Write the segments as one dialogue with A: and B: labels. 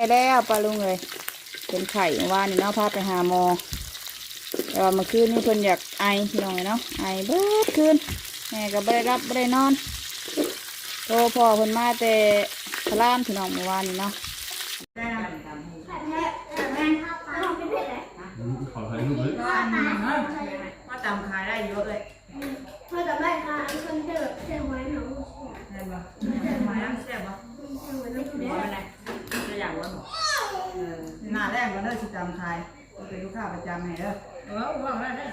A: ไปแล้วปลาลุงเลยเป็นไข่เมื่อวานนี่เนาะพาไปหาหมอแต่ว่าเมื่อคืนนี่เพิ่นอยากไอพี่น้องเลยเนาะไอเบิดคืนแม่ก็บ่ได้รับบ่ได้นอนโทรพ่อเพิ่นมาแต่พลานพี่น้องเมื่อวานนี่เนาะ
B: ขอถ่ายรูปเลย
A: มาตำขายได้เยอะเลย
C: เพื่อจะได้ค่ะไอ้คนเจอเชื่อไว้หนู
A: เห็นบ่มาน้ำแซ่บบ่
C: เชื่อไว้ไม่ถูก
A: บ่เป็นไรตัวอย่า งว่าบ่เออหน้าแรกก็เด้อสิตำขายเป็นลูกค้าประจำให้เด้อเออว่าได้เด้อ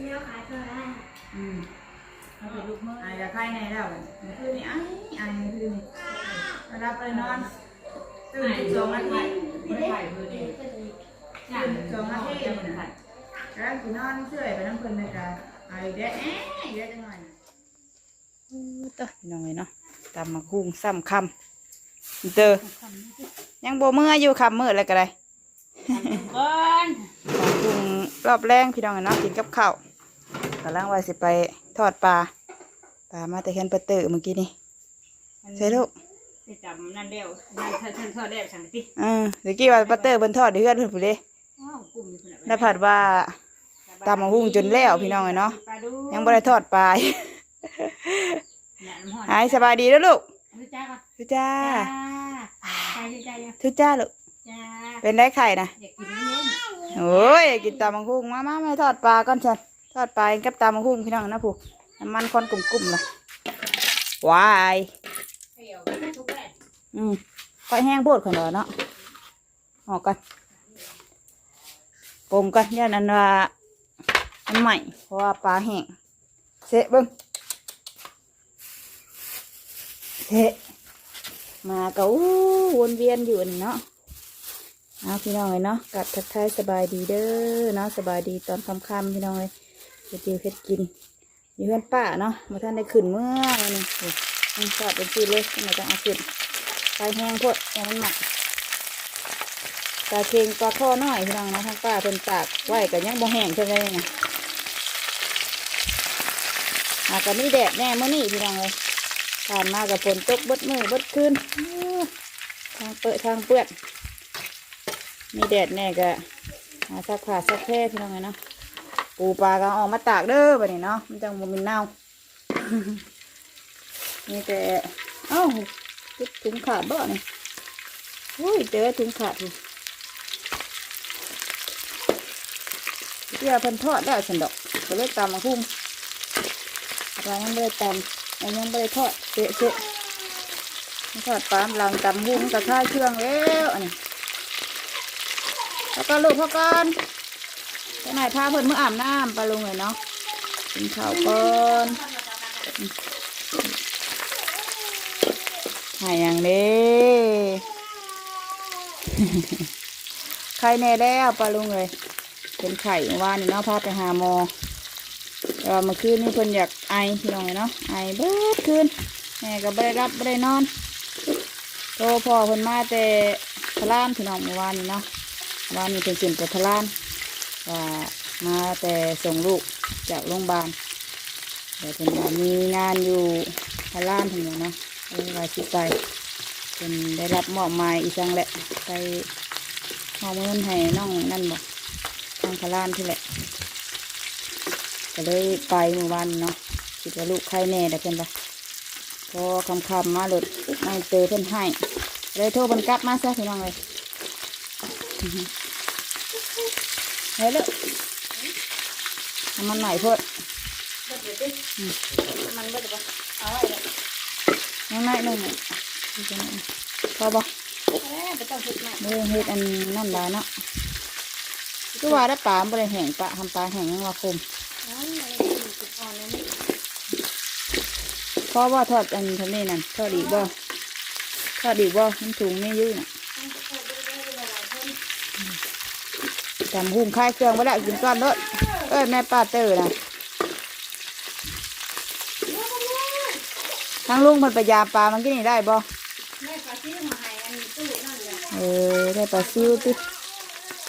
C: แนวขายเธอได้
A: อืมเอาไปลูกมือไอ้กับไข่ในแล้วเมื่อคืนนี้ไอ้ไอ้เมื่อคืนนี้ไปรับไปนอนตื่นสองนาทีสองนาทีแล้วสินอนเสื่อยไปน้ำเพิ่นเลยจ้ะไอ้เด็ดเอ๊ะเด็ดจังหน่อยต่อน้องเลยเนาะตำมาคุ้งซ้ำคำ เจอยังโบเมื่ออยู่คำมืดอะไรก็ได้
D: ก่อน
A: กุ้งรอบแรงพี่น้องเนาะกินกับข้าวกำลังว่าสิไปทอดปลาปลามาแต่แค่นปลาเตอเมื่อกี้นี่ใช่ลูก
D: จำนั่นเดียวนั่นเธอทอดได้สั่งติ
A: เออเมื่อกี้ว่าปลาเตอร์เพิ่นทอดเดือนเพิ่อนผู้เด้
D: อ้าวกลุ่มอยู่คนละ
A: ได้ผัดว่าตำมะฮุ่งจนแล้วพี่น้องเนาะยังบ่ได้ทอดปลา
D: หา
A: ยสบายดีแล้วลูก ทุจ้า
D: จ้าใจใจยัง
A: ทุจ้าลูก
D: จ้า
A: เป็นได้ไข่นะ
D: อยากกินเน้น
A: โอ้ยกินตำมะฮุ่งมามามาทอดปลาก่อนฉันทอดปลากับตำมะฮุ่งพี่น้องนะผู้น้ำมันคอนกลุ่มๆเลยว้าย
D: เปรี้ยวทุกแม่
A: อืมค่อยแห้งโพดของเราเนาะออกกันปรุงกันย่านอันว่าอันใหม่เพราะว่าปลาแห้งเสะเบิ้งเสะ มาก็อู้วนเวียนอยู่นเนาะเอาพี่น้องเลยเนาะกัดทักทายสบายดีเด้อเนาะสบายดีตอนค่ำๆพี่น้องเลยเฮ็ดอยู่เฮ็ดกินอยู่เพื่อนป้าเนาะมาท่านได้ขึ้นเมื่อนนี้โอ้ยยังทอดเป็นจีเลยไมต้องเอาขึ้นปลาแห้งโพดแห้งมันหมักปลาเค็งปลาข้อน้อยพี่น้องนะทั้งป้าเป็นตากไว้กับยังบ่แห้งใช่ไหมนะอากับนี่แดดแน่เมื่อนี่พี่น้องเลย ผ่านมากับฝนตกบดมือบดคืนอื้อทางเปิดทางเปื้อนมีแดดแน่ก็หาซักผ้าซักแพร่พี่น้องเลยเนาะปูปลาก็ออกมาตากเด้อบัดนี้เนาะมันจังบ่มีเน่านี่แต่เอ้าถุงขาดบ่เนี่ยโอ้ยเจอถุงขาดอยู่เดี๋ยวพิ่นทอดได้สันดอกก็เลยตามมาคุ้มอะไรยังไม่ได้ตำยังไม่ได้ทอดเจ๊เจ๊ทอดปลามลังตำหุ้มกับข้าวเครื่องแล้วอันนี้แล้วก็ลูกพ่อก่อนไปไหนพาเพิ่นเมื่ออาบน้ำปลาลุงเลยเนาะกินข้าวก่อนหายอย่างนี้ไข่แน่แล้วปลาลุงเลยเป็นไข่เมื่านนี่เนาะพาไปหาหมอ แต่ว่าเมื่อคืนนี่เพิ่นอยากไอพี่น้องเนาะไอเบิดคืนแม่ก็บ่ได้รับบ่ได้นอนโตพ่อเพิ่นมาแต่พลานพี่น้องเมื่อวานนี่เนาะเมื่อวานนี้เพิ่นขึ้นไปพลานว่ามาแต่ส่งลูกจากโรงพยาบาลเดี๋ยวเพิ่นว่ามีงานอยู่พลานทั้งหมดเนาะเออว่าสิไปเป็นได้รับมอบหมายอีสังแหละไปมอบเงินให้น้องนั่นบอกทางพลานที่แหละ ก็เลยไปเมื่อวานเนาะคิดว่าลูกใครแน่แต่เพิ่นไปพอคำคำๆมาหลุดไม่เจอเพิ่นให้เลยโทรเพิ่นกลับมาซะพี่น้องเลยเฮ้ยลูกน้ำมันหน่อยเพิ่น
D: มันก็จะเอาไว้เลย
A: ยังไงหนึ่งอะพอบอก
D: ไปต้องคิดมาก
A: เด้เฮ็ดอันนั่นได้เนาะคือว่าได้ปลาบ่ได้แห้งปลาทำปลาแห้งยังว่าคม
D: อ๋ออะไรจุดอ่อนนี่
A: เพราะว่าทอดอันทำนี่นั่นทอดอีกบ่ทอดอีกบ่มันถุงไม่ยุ่ยน่ะจำหุ้มคลายเครื่องไว้แล้วกินก้อนเด้อเอ้ยแม่ป้าเตอร์นะทางลุงมันไปยามปลามันกินนี่ได้บ่
D: แม่ปลาที่มาให้อันตู้นั่นเลย
A: เออได้ปลาซิวติ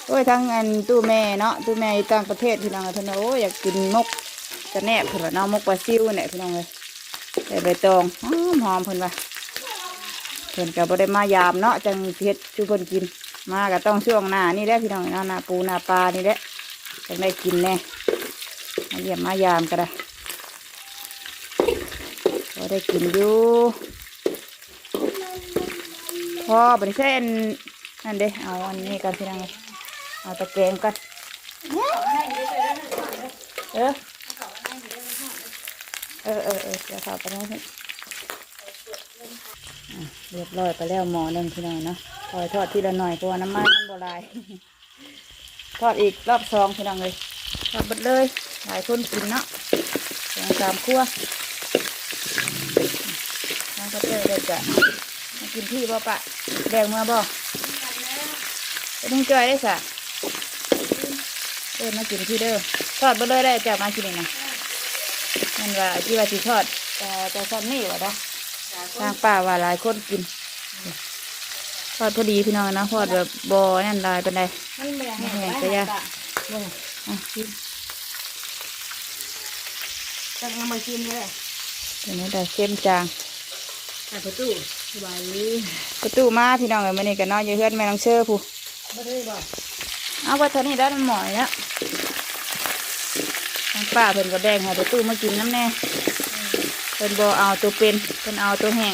A: โอ้ยทั้งอันตู้แม่เนาะตู้แม่ต่างประเทศพี่น้องเพิ่นโอ้ยอยากกินมกกระแนบเพิ่นว่าเนาะมกปลาซิวเนี่ยพี่น้องเลยใส่ใบตองหอมหอมเพิ่นว่าเพิ่นพิ่นก็บ่ได้มายามเนาะจังเฮ็ดชูเพิ่นกิน มาก็ต้องช่วงหน้านี่แหละพี่น้องเนาะหน้าปูหน้าปลานี่แหละจังได้กินแน่มาเยี่ยมมายามก็ได้ก็ได้กินอยู่พอบัดนี้ใช่อันนั่นเด้เอาอันนี้กันพี่น้องเอ้ย เอาตะแกรงกันเออเออเออเออเดี๋ยวเขาไปนั่นอะเรียบร้อยไปแล้วหมอหนึ่งพี่น้องเนาะคอยทอดทีละหน่อยเพราะว่าน้ำมันมันบลายทอดอีกรอบสองพี่น้องเลยทอดหมดเลยหลายคนกินเนาะสองสามครัวน้ำก็เจอเลยจ้ะมากินที่บ่ปะแดงเมื่อบ่ไปทุ่งจอยได้สะ เดินมากินที่เด้อทอดหมดเลยได้จ้ะมากินนี่นะนั่นว่าที่ว่าสิทอดแต่แต่ทอดนี่วะเนาะทางป่าว่าหลายคนกินทอดพอดีพี่น้องนะทอดแบบบ่นั่นหลายเป็นได
D: มันแม่
A: แห้
D: แห้
A: ง
D: ง
A: ก็
D: ไป
A: ยา
D: จ้ะ
A: อะกิน
D: จะนำมากินเลย
A: เดี๋ยวนี้ได้เข้มจาง
D: แต่ประตูสบายดี
A: ประตูมาพี่น้องเอ้ยมื้อนี้ก็นอนอยู่เฮือนแม่น้องเชื่อผู้
D: บ่ได้บอก
A: เอาไว้เท่านี้ได้มันหมอยแล้วป้าเพิ่นก็แบ่งให้ประตู้มากินน้ำแน่เพิ่นบ่เอาตัวเป็นเพิ่นเอาตัวแห้ง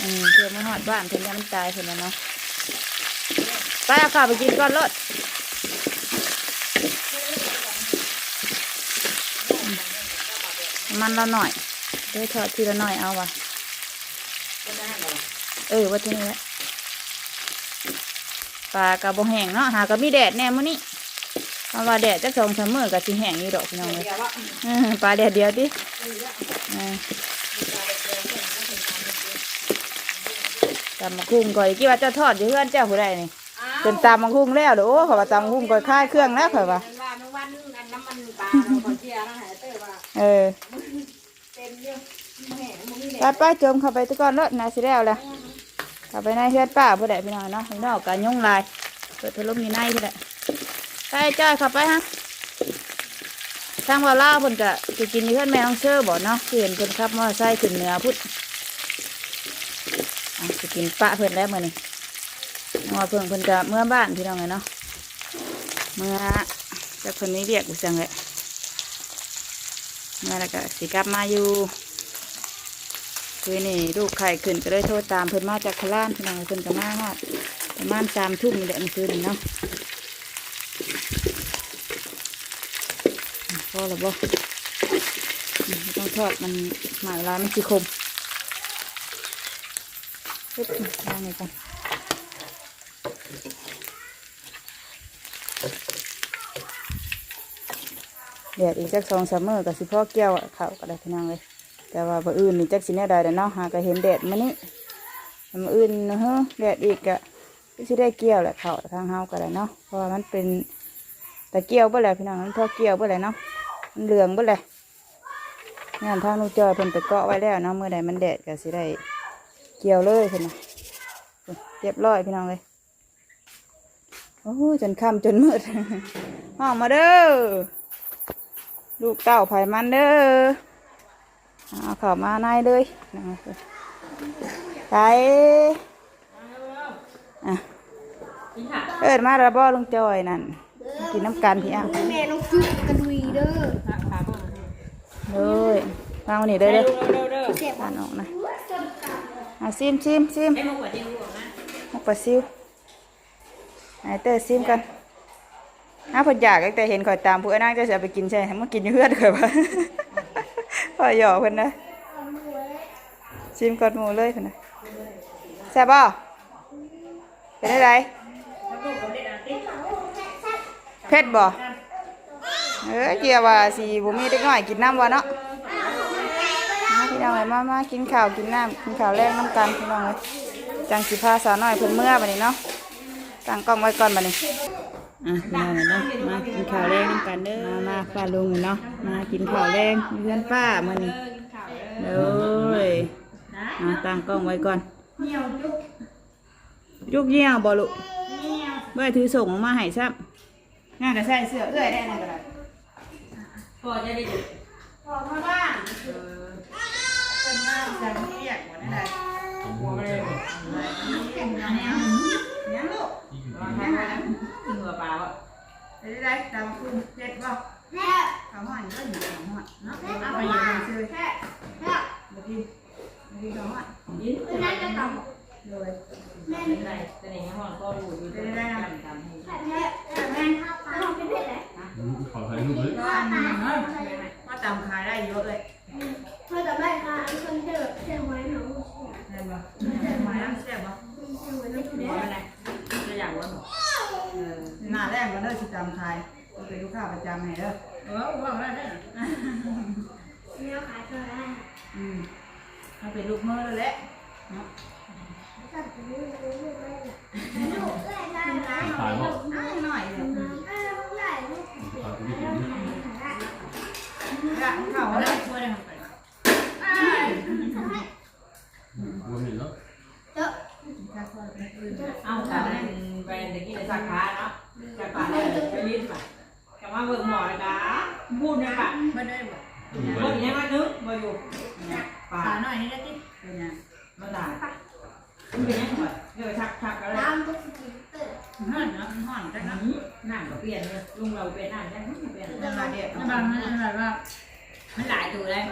A: อืมเพื่อมาหอดบ้านเพิ่นยังมันตายเพิ่นแล้วเนาะไปเอาข้าวไปกินก่อนรถมันละหน่อยเดี๋ยทอดทีละหน่อยเอาวะเออว่าทีนี้แหละ ปลากระบอแห้งเนาะหากระมีแดดแน่มื้อนี้เพราะว่าแดดจะสองสามมื้อก็สิแห้งอยู่ดอกพี่น้องเลย
D: เอ
A: อปลาแดดเดียวดิเออตำมะคุ้งก่อนกี่ว่าเจ้าทอดอยู่เพื่อนเจ้าผู้ใดนี่จนตำมะคุ้งแล้วเด้อโอ้เขาว่าตำมะคุ้งก่อนค่ายเครื่องแล้วเขาว่า
D: เอวันอันน้ำมันปลาเราขอเชียร์นะเอร์ว่า
A: เออไปไปจมเข้าไปตะก้อนรถนะสิแล้วละ เข้าไปในเฮือนป้าผู้ใดพี่น้องเนาะพี่น้องกันยุ่งลายเปิดพัดลมอยู่ในผู้ใดไปจ้อยข้าไปฮะทางว่าล่าเพิ่นก็สิกินอยู่เพื่อนแม่น้องเชื่อบ่เนาะที่เห็นเพิ่นขับมอเตอร์ไซค์ขึ้นเหนือพุทธอะกินปะเพิ่นแล้วมื้อนี้เพราะว่าเพิ่นเพิ่นก็เมื่อบ้านพี่น้องไงเนาะเมื่อแต่เพิ่นนี้เรียกกูจังเลยเมื่อแล้วก็สิกลับมาอยู่ คือนี่ลูกไข่ขึ้นก็เลยโทรตามเพิ่นมาจากโคราชพี่น้องเพิ่นก็มาฮอดประมาณสามทุ่มแหละเมื่อคืนเนาะพอแล้วบ่อืมต้องทอดมันหมายร้านมันสีคมปึ๊บวางเลยกันเดี๋ยวอีกจักสองสามมื้อกับสิพ่อเกี่ยวอะเขาก็ได้พี่น้องเลย แต่ว่าบ่อื่นนี่จักสิแน่ใดเด้เนาะหาก็เห็นแดดมานี่มื้ออื่นนะฮะแดดอีกก็สิได้เกี่ยวแหละเขาทางเฮาก็ได้เนาะเพราะว่ามันเป็นแตะเกี่ยวบ่แหละพี่น้องมันพอเกี่ยวบ่แหละเนาะมันเหลืองเบ่เลยงานทางนูจอยเพิ่นไปเกาะไว้แล้วเนาะเมื่อใดมันแดดก็สิได้เกี่ยวเลยเพิ่นนะเรียบร้อยพี่น้องเลยโอ้จนค่ำจนมืดห้องมาเด้อลูกเต้าไผ่มันเด้อ เอาเข้ามาในเลยนะครับไปอะเอิดมาระบอลุงจอยนั่นกินน้ำกันพี่อะ
C: แม่น้องจุ๊กกระดุยเด้อ
A: เลยวางวันนี้ได้เลย
C: เจ็บ
A: ทานออกนะเอาซิมซิมซิมมุกปลาซิวไอเตอร์ซิมกันน้าเพออยากตั้งแต่เห็นข่อยตามผู้ไอ้นางจะเสียไปกินใช่ไหมมากินอยู่เพื่อนข่อยปะ ข่อยหยอกเพิ่นนะซิมกอดหมูเลยเพิ่นนะแซ่บบ่เป็นอะไรเผ็ดบ่เออเกียวว่าสีบุมีเด็กน้อยกินน้ำวะเนาะมาพี่น้องเลยมามากินข้าวกินน้ำกินข้าวแรงน้ำกันพี่น้องเลยจังสิพาสาวน้อยเพิ่นเมื่อบัดนี้เนาะตั้งกล้องไว้ก่อนบัดนี้ อะพี่น้องเนาะมากินข้าวแรงน้ำกันเด้อมามาป้าลุงเนาะมากินข้าวแรงเพื่อนป้ามื้อนี้เลยอะตั้งกล้องไว้ก่อนจุกเยี่ยวบ่ลูกเมื่อถือส่งมาให้ซ้ำงานก็ใส่เสื้อเอื้อยได้นั่นก็ได้
D: พอจะได้
A: ออกมาบ้าน
D: เป็นหน้า
A: จะเรียกว่าได้
B: ทำหัวไม่ได้หรอก
A: ยังลูก
B: ที่อยู่
D: ลอง
B: ที่
D: ทำนะกินหัวปลาอะ
A: ได้ได้ตามคุณเจ็ดบ่
C: แม่
A: ข้าวหอนก็อยู่ข้าวหอนเนาะ
C: แม่
A: เอา
C: เอา
A: ไป
C: ไป
A: ยังซื้อ
C: แม่แม่
A: มากินมากินข้าวหอน
D: ยิน
C: คือนั่นจะต่
A: เลยำ
C: แม่
D: เป็นไรแต่ในห้องก็รู้อยู่ด้วยกันทำให้
C: แม่แม่แม่ทำเป็นเพศอะไร
B: ขอถ่ายรูปเลย
A: ก็อันนี้เนาะว่าตำขายได้เยอะเลย
C: เพื่อจะได้ค่ะคนเจอเชื่อไว้หนู
A: เห็นบ่มาน้ำแซ่บบ่
C: เชื่อไว้ไม่ถูก
D: หัวอะไร จะอยากว่าหนู
A: เออหน้าแรกก็เด้อสิตำขายก็เป็นลูกค้าประจำให้เด้อ
D: เออว่าได้ได้
C: แม่ขายเท่าไหร่
A: อืมเขาเป็นลูกมือแล้วแหละเนาะ
C: ก็จะรู้รู้รู้ไม่ละลูกเอ้ยได้ได้
B: ถ่ายบอก
A: อ้ายหน่อยเลย
C: เอ้ยลูกได้ลูก
B: ถ่ายไปที่นี่
A: กะเข้า
D: เอา
A: แล้
D: ได้
A: ว
D: ช่วยได้ทำไป
A: อ้าย
B: รวมเห็นแล้ว
C: เจ้า
D: เอาแต่แบรนด์ตะกี้ในสาขาเนาะจะป่าเลยไปลิ้นป่ะแต่ว่าเบิกหมอนะพูดนี่ยป่ะไม่ได้บ่
B: อยู่
D: ค
B: ไว้
D: นยังมานึกมาอยู่ป่า
A: หน่อยนี่ได้ติเป็นยัง
D: มันด่ามันเป็นยังไงเดี๋ยวชักชักอะไร
C: ตามก็สกิลเตอร์
A: ห่อนเนาะห่อนจังนาะ
D: นั่งก็เปลี่ยนเลยลุงเราเปลี่ยนหนั่งได้ไม่เปลี่ยน
A: จะมาเด็ด
D: มันแบบมันแบบว่ามันหลายตัวเลย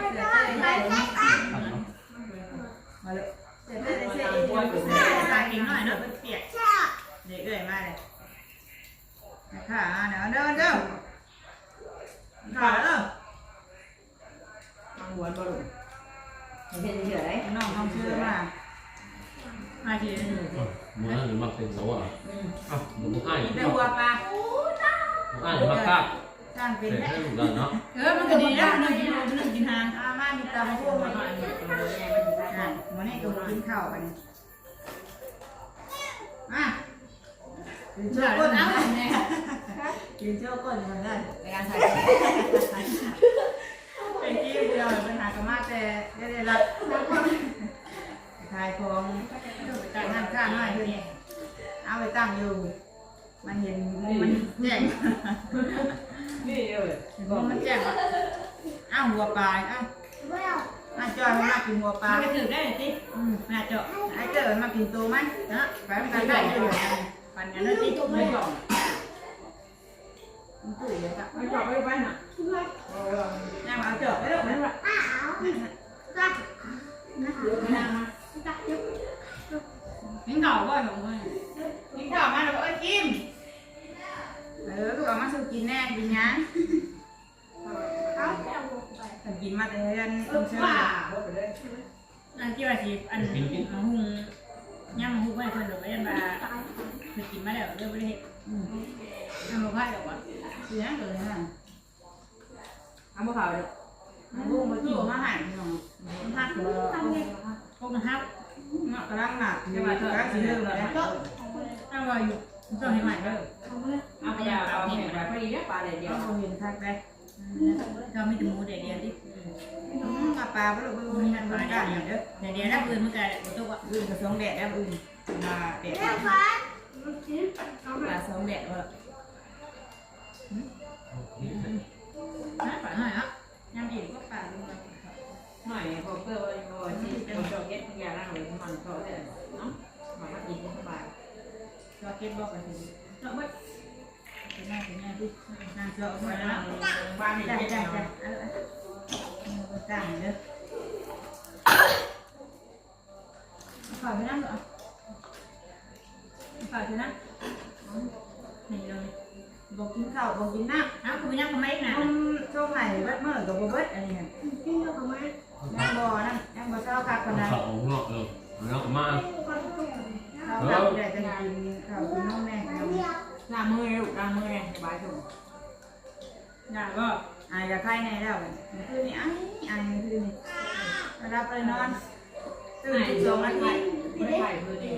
C: มา
B: เล
A: ย เสร็จแล้วเสร็จอีกคนเว่อยเนาะเป็นเปียก
C: เจ้า
A: เด็กเอ้ยมาเลยค่ะเดินเดินขาเด้อ
D: มันหนบอลเห็นเฉย
A: น้องน้องชื่อมามาทีนึง
B: เมื่อหรือมาเป็นโซ่อะอ้าวมึงอ้าย
A: มีแต่หัวปลา
B: อ้ายหรือมากล้า
A: สร้างเป็น
B: เสร็จ
A: แม่
B: ให้หมดแล้วเนาะ
A: เออมันก็ดีนะหนึ่งกินหนึ่งกินหางอามามีตาพวกมัน
D: มัน
A: อะ
D: มันแย่มันได้
A: วันนี้ก็กินข้าวกันอะกินเชื่อก้นเอากินเชื่อก้นมันเลย
D: ในการใส่
A: เป็นที่เดียวปัญหากรรมาแต่ได้ได้รับขายของจากงานข้างน้อยเพื่อนเอาไปตั้งอยู่ มันเห็นมันแจ้ง
D: นี่เลย
A: เห็นมันแจ้งว่าอ้าวหัวปลาอ้าว
C: ไม่เอา
A: น่าจอยมันมากินหัวปลา
D: ไปถือได้สิ
A: อืมน่าจะไอ้เจอมากินตัวมันนะไปมันได้เลยปันกันแล้วที่ตุ้ม
D: ไม่
A: ไม่
D: บบอ
A: อกกมันตุ้ยเลยครับ
D: ไม่บอกไม่ไปน่ะ
A: ยังเอาเจอไปแล้วมันว่า
C: อ้าวจักนะคะ
D: นั่งมา
C: จักยุบ
D: กินข้าวบ่อยของมึง
A: กินข้าวมาแล้วเอ้ยกินเออ ก็เอามาสู้กินแน่กินยัง
C: เขาจะเอาไป
A: แต่กินมาแต่ยัน
D: เอ
A: ต้
D: อ
A: มเชื่อ
D: ว่าบ่ไปเลย
E: อันที่ว่าสิอันมาหุงย่างมาหุงไว้เพิ่นดอกไว้ยันว่า
C: ตาย
E: เพิ่นกินมาแล้วเรื่องบ่ได้เฮ็ด
A: อืม
E: ทำบ่พลาดดอกว่า
A: กินยังเลยนะ
D: ทำบ่ข่าวเลย
A: มันบุ้งมาจู่มาหายพี่น้องมันหักเลย
C: ทำไง
E: พวกมันฮับ
A: เนาะกำลังหนักอยู่กำลังสิเริ่มเลยนะ
E: ถ้าว่าอยู่ ต้องให้ใหม่เด้อ
C: เอาเลย
D: เอาไปยาเอาเห็นแบบพอดีเนี่ยปลาเลยเดี
A: เดี๋
D: ย
A: วเราเห็นทักได้
E: เรามีแต่หมูแดดเดียวดิ
A: อืมปลาปลาบ่รู้บ่มีมันบ่ได้อย่างเด้อ
E: แดดเดียวแล้วอื่นมันก็บ่ตกอื่
A: นก็สองแดดแล้วอื่นมาแดด
C: แม่ฟ้า
A: ปลาสองแดดว่า
E: นะป่าหน่อยอะย่างอีกก็ป่าลงมา
D: หน่อยพอเกิดว่าพอที่เป็นโจเก็ตทุกอย่างนั่งเลยมันเนาะมันก็กินสบาย
A: เราเก็บบอกกันาะ
E: บ่
A: เป็นหน้าเป็นหน้าที่นางเจะ
D: มา
A: มา
D: แล้
A: แล้วว
D: บ้านนี่
A: จ้า
D: ได้
A: จ้า
D: ได้
A: จ้าเอาเอาจ้างเด้อขอไปนั่งเหรอขอไปนั่ง
E: นี่เลย
A: บอกกินข้าวบอกกินน้ำ
E: อ้าวคุณไปนั่งทำไมน่ะ
A: ต้มช่วงไหนเบิดเมื่อกับบ่เบิดอันนี้
C: กินแล้วก็มา
A: ยังบ่นั่นยังบ่เช้าคักคนนั้น
B: เขาเนาะเออแล้วมา
C: นตุ้ม
A: เช้าคักได้จะกินข้าวกินน้องแม่กัน
C: เดียว
D: ล้างมือลูกล้างมือไงสบายสุด
E: น่ะก็
A: อายจะไข้ในแล้วคืนนี้อ้ายอายคืนนี้รับไปนอนตื่นสิบสองนาที
D: ไม่ได้คือนี่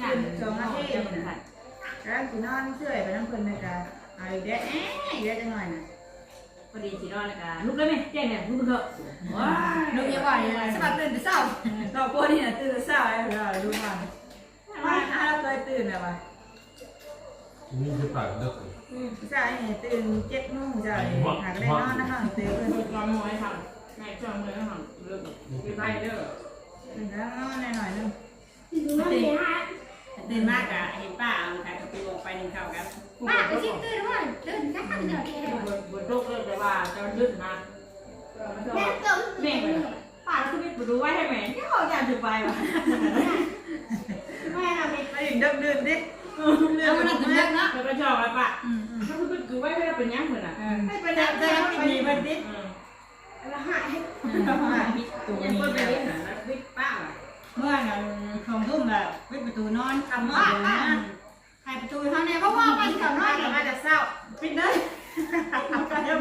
D: งานสองนาที
A: แล้วสินอนเชื่อยไปน้ำเพลินเลยจ้ะอายเด็ดเอ๊ะเด็ดจังหน่อยนะ
D: พอดีสินอนเลยกันลุกได้ไหมเจ๊เนี่ยลุกเถอะว้า
E: ลูกย่าว่าอย่าสมัครตื่นแต่เช้า
A: เราพวกนี้น่ะตื่นแต่เช้าแล้วเรา ดูมันว่าถ้าเราเคยตื่นแล้วว่ะ
B: นี่คือปากเลิก
A: เช้านี่ตื่นเจ็ดโมงจ้ะหากได้นอนนะคะตื่นเพิ่น
D: ร้อนมวยท
A: ต
D: แม่จ้องเลยห้องเลิกกินไปเด้อ
E: ตื่นแล้วหน่อยๆนึง
C: ดูว่าเป็น
E: ตื่นมากอะเห็นป้าเอาขายกระปิวไปหนึ่งเข้ากัน
C: ป้าไปชิมตื่นด้วยตื่นสักคำเดี๋ยวแค่
D: บนบนโลกเลยแต่ว่าจะลื่นนะมันจะ
C: แม่
D: ว่า
C: ตื่น
D: แม่ปป่าแล้วคุณไปดูไว้ให้แม่ที่เขาอยากจะไปว่ะ
C: แม่เราเป็น
E: ไปถึงเดิมเดินดิ
D: เอามันถึงเนาะแล้วก็ชอบไปป่ะ
E: อืมอืม
D: ถ้าคุณไปดูไว้ไม่ได้เป็นยังเหมือนอะ
E: เออ
D: ให้ไป
E: แต่
D: ได้
E: แต่
D: ได้
E: เรา
D: ไป
E: ไม่
D: ดี
E: มี
D: ไป
E: บัน
D: ดิ
E: ดิ
C: ละหาย
E: ตัว
D: ยัง
E: นี้
D: เปิดไป
E: แบบ
D: ดิหาแล้วบิ๊กป้าอะ
E: เมื่อนั้นของทุ่มแบบปิดประตูนอนคำว่านะใครประตูเท่านี้เพราะว่ามันเก่านอนแต่มาจากเศร้าปิดเลยก็ เดี๋ยว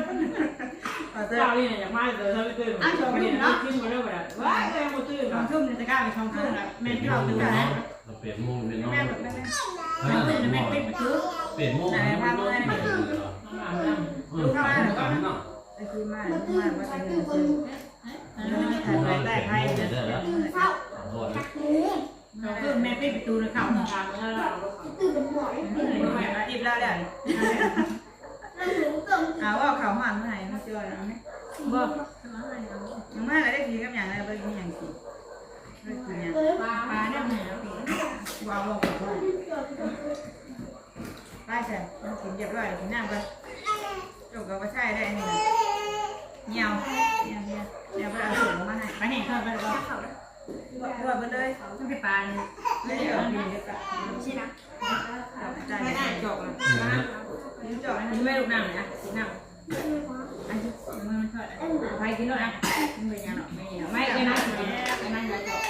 E: เอาเถ
D: เจ้า
E: อะ
D: นี่เนี่ยอย่างมากเลยถ้าไม่ตื่นไม่ได้นะขึ้นมาแล้วแบบว้ายก็ยังไม่ตื่น
E: สองทุ่มจะกล้าไปสองทุ่มแล้วแม่ที่เราตื่นนะ
B: เราเปลี่ยนโมงเป็นน้อง
E: แม่แบบแม่
B: เอ
E: ตื่
B: อน
E: แม่ปิดประตู
B: เปลี่ยนโมงเป็นน้องเปลี่ยนเลยเหรอ
D: น้องอาบน้ำ
B: เออเข้ามาเข้ามาเนาะ
E: ไปคือมามาว่าจะเงินซื้อถ่ายไปได้ให้เด้อ
C: ตื่นเช้า
B: โอ้ย
C: จักมือ
E: สองทุ่มแม่ปิดประตูแล้วเข้าห้อง
D: อาบน้ำแล้ว
C: ตื่นเป็นหมอน
E: แม่อิ่มแล้วเดี๋ยว
C: เราถึงตื่น
E: เอาว่าเขาหันมาให้มาช่วยนะแม่
D: บ่
E: ยังไม่ได้กินกับอย่างไรไปกินอย่างกินไปกินอย่าง
C: เลย
E: ปลาปลาเนี่ยมันว้าวบอกว่าไปเสร็จต้องกินเรียบร้อยกินน้ำไปจบกับว่าใช่ได้นี่เงียวเงียวเงียวเงียวไปเอาถุงมาให้ไปเห็นเขาไปแล้วก็รวดไปเลยต้องไปปลาเนี่ยไม่ได้เอาดีเลยปะ
C: ใช่นะ
E: ใจ
D: ไม่ได้
E: ได้
D: จบเลย
E: ยิ้มจ่อให้
D: นี่ไม่ลูกน้ำนะน้ำ
E: อันนี้มือมันทอด
D: ไปกินด้วยนะไม่ยังหรอกไม่ยังไม่กินนะไม่นั่งจะจบ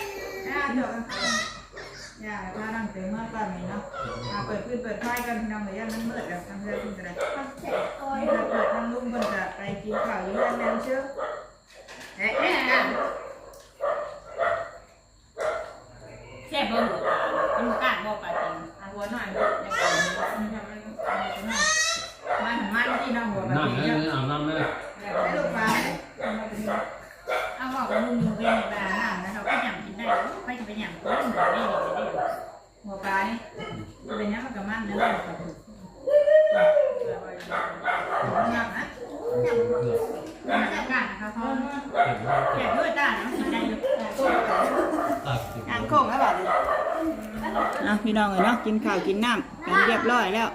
E: อ่าจ่ออย่าพาดังเต็มเมื่อตอนนี้เนาะเปิดพื้นเปิดไฟกันพี่น้องเลยย่านมันมืดแล้วทำเพื่อคุณจะได้นี่เราเปิดทางลุงคนจะไปกินข้าวอยู่แล้วแม่เชื่อเอ๊ะเอ๊ะ
D: แซ่บบ่มันกาดบ่ปลาจริงอะหัวหน่อยยังก่อนมันมันที่ น้อา
B: น้ำ
D: จริง
B: เลย
D: เยอะ
B: อาบน้ำเลย
E: ให้ลูกปลา
D: เอาบอกกับลุงลุงเป็นปลาน้าแล้วเราก็ยังกินได้ไม่จะเป็นอย่างอื่นได้ได้หัวปลานี่
E: เป็นยังมันกับมันนะลูกกับถูกยังนะ
B: เกือบ
D: จับกันนะคะพ่อ
B: เก็บไว้
E: แก่ด้วยตาเนาะได้อยู่
B: ตัดติด
E: งานโค้งแล้วบ่
A: อะพี่น้องเอ้ยเนาะกินข้าวกินน้ำกันเรียบร้อยแล้ว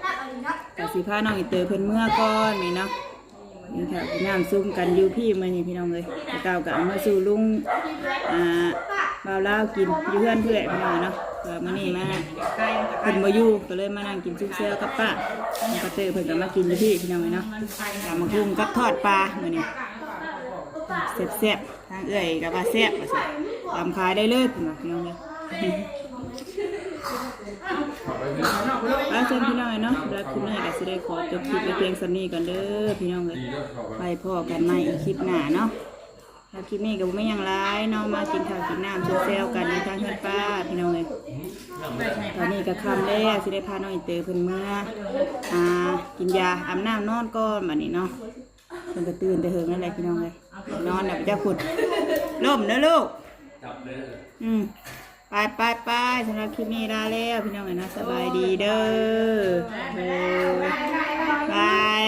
A: สิพาน้องอีเตอร์เพิ่นเมื่อก่อนนี่เนาะกินข้าวกินน้ำซุ่มกันยูพี่มื้อนี้พี่น้องเอ้ยเก่าก็เอามาสู่ลุงอ่าบ่าวลาวกินอยู่เพื่อนเพื่อนพี่น้องเนาะก็มื้อนี้มา
E: ไก่มันกับ
A: เพิ่นบ่อยู่ก็เลยมานั่งกินซุปเซลกับป้าก็เตอเพิ่นก็มากินอยู่พี่พี่น้องเอ้ยเนาะตามมาคุมกับทอดปลามื้อนี้แซ่บๆทางเอ้ยก็ว่าแซ่บว่าซั่นตามขายได้เลยพี่น้องพี่น้องเอ้ย อาเชิญพี่น้องเนาะแล้วคุณแม่ก็สิได้ขอจบคลิปไว้เพียงสำนี้ก่อนเด้อพี่น้องเอ้ยไปพ่อกันใหม่อีกคลิปหน้าเนาะแล้วคลิปนี้ก็บ่ไม่หยังร้ายเนาะมากินข้าวกินน้ำเซลกันในทางเพื่อนป้าพี่น้องเอ้ยตอนนี้ก็ค่ำแล้วสิได้พาน้องอินเตอร์เพิ่นเมื่ออ่ากินยาอาบน้ำนอนก่อนบัดนี้เนาะเพิ่นก็ตื่นแต่เฮิงนั่นแหละพี่น้องเอ้ยนอนแล้วจะขุดล่มเด้อลูก
B: จับเลย
A: อืม ไปไปไปสำหรับคลิปนี้ลาแล้วพี่น้องเอ๋ยนะสบายดีเด้อเออบาย